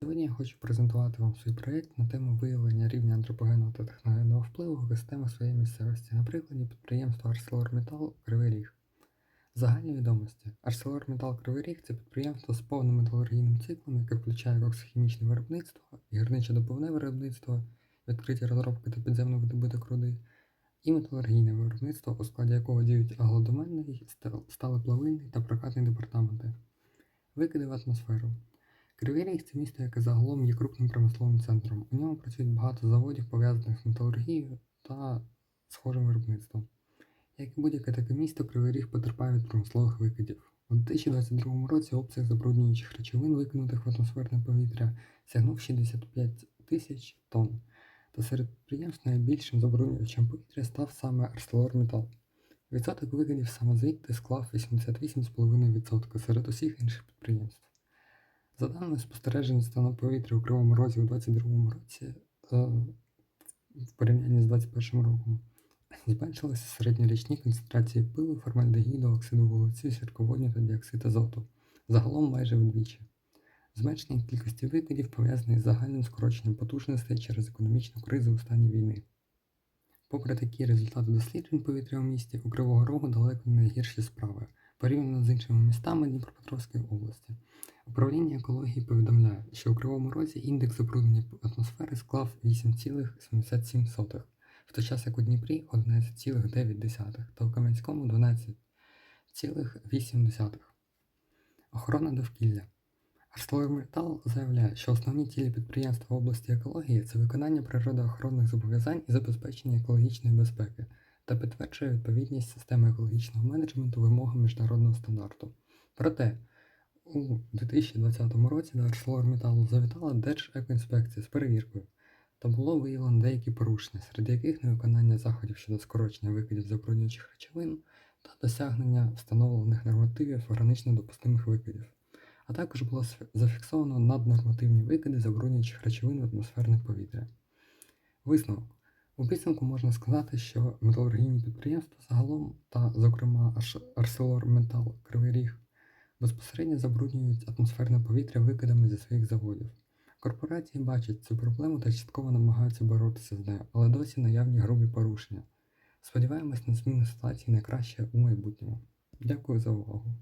Сьогодні я хочу презентувати вам свій проєкт на тему виявлення рівня антропогенного та техногенного впливу в екосистемах своєї місцевості на прикладі підприємства ArcelorMittal Кривий Ріг. Загальні відомості. ArcelorMittal Кривий Ріг це підприємство з повним металургійним циклом, яке включає коксохімічне виробництво, гірничо-добувне виробництво, відкриті розробки та підземний видобуток руди, і металургійне виробництво, у складі якого діють аглодоменний, сталеплавильний та прокатний департаменти. Викиди в атмосферу. Кривий Ріг це місто, яке загалом є крупним промисловим центром. У ньому працюють багато заводів, пов'язаних з металургією та схожим виробництвом. Як і будь-яке таке місто, Кривий Ріг потерпає від промислових викидів. У 2022 році обсяг забруднюючих речовин, викинутих в атмосферне повітря, сягнув 65 тисяч тонн. Та серед підприємств найбільшим забруднювачем повітря став саме ArcelorMittal. Відсоток викидів саме звідти склав 88,5% серед усіх інших підприємств. За даними спостережень стану повітря у Кривому Розі у 2022 році е, в порівнянні з 2021 роком зменшилися середньорічні концентрації пилу, формальдегіду, оксиду вуглецю, сірководню та діоксид азоту, загалом майже вдвічі. Зменшення кількості викидів пов'язане з загальним скороченням потужностей через економічну кризу у стані війни. Попри такі результати досліджень повітря у місті, у Кривого Рогу далеко не найгірші справи, порівняно з іншими містами Дніпропетровської області. Управління екології повідомляє, що у Кривому Розі індекс забруднення атмосфери склав 8,77, в той час як у Дніпрі 11,9 та у Кам'янському 12,8. Охорона довкілля. ArcelorMittal заявляє, що основні цілі підприємства в області екології це виконання природоохоронних зобов'язань і забезпечення екологічної безпеки та підтверджує відповідність системи екологічного менеджменту вимогам міжнародного стандарту. Проте, у 2020 році до ArcelorMittal завітала Держекоінспекція з перевіркою та було виявлено деякі порушення, серед яких невиконання заходів щодо скорочення викидів забруднюючих речовин та досягнення встановлених нормативів гранично допустимих викидів. А також було зафіксовано наднормативні викиди забруднюючих речовин в атмосферне повітря. Висновок. У підсумку можна сказати, що металургійні підприємства загалом, та, зокрема, ArcelorMittal Кривий Ріг, безпосередньо забруднюють атмосферне повітря викидами зі своїх заводів. Корпорації бачать цю проблему та частково намагаються боротися з нею, але досі наявні грубі порушення. Сподіваємось на зміну ситуації найкраще у майбутньому. Дякую за увагу.